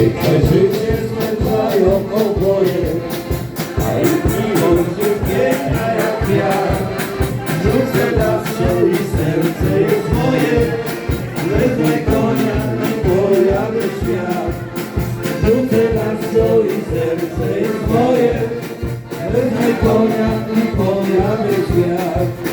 Piękne życie spędzają oboje, a ich miłość jest piękna jak wiatr. Rzucę lasso i serce jest moje, wezmę konia i pojadę świat. Rzucę lasso i serce jest moje, wezmę konia i pojadę świat.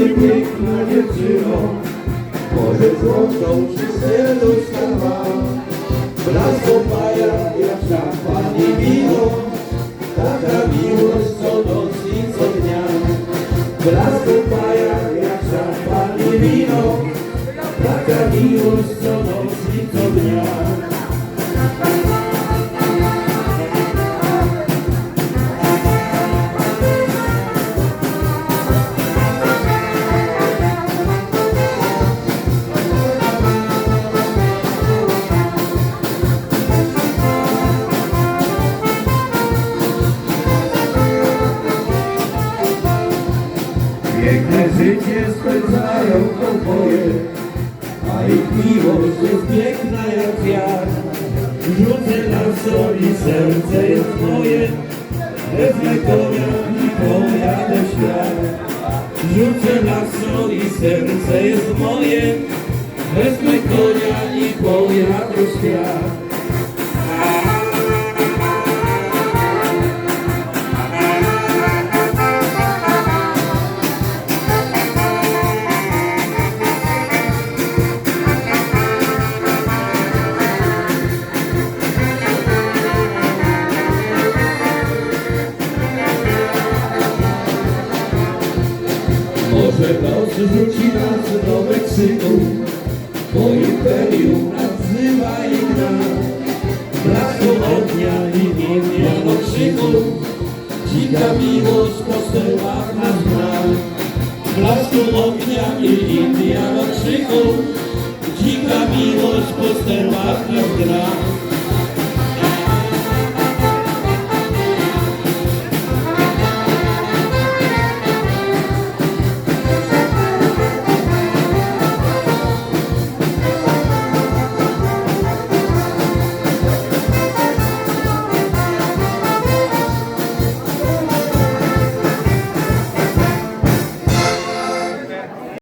Mi piękna dziewczyno, może złotą ci serduszka ma. Blask opaja jak szampan i wino, taka miłość co noc i co dnia. Blask opaja jak szampan i wino, taka miłość co Piękne życie spędzają oboje, a ich miłość jest piękna jak wiatr. Rzucę lasso i serce jest moje, wezmę konia i pojadę świat. Rzucę lasso i serce jest moje, wezmę konia i pojadę świat. Rzuci nas do Meksyku, bo imperium nazywa i gra. Blasku ognia i niemiano krzyku, dzika miłość po sterach nas zna. Blasku ognia i Indiano krzyku, dzika miłość po sterach nas gra.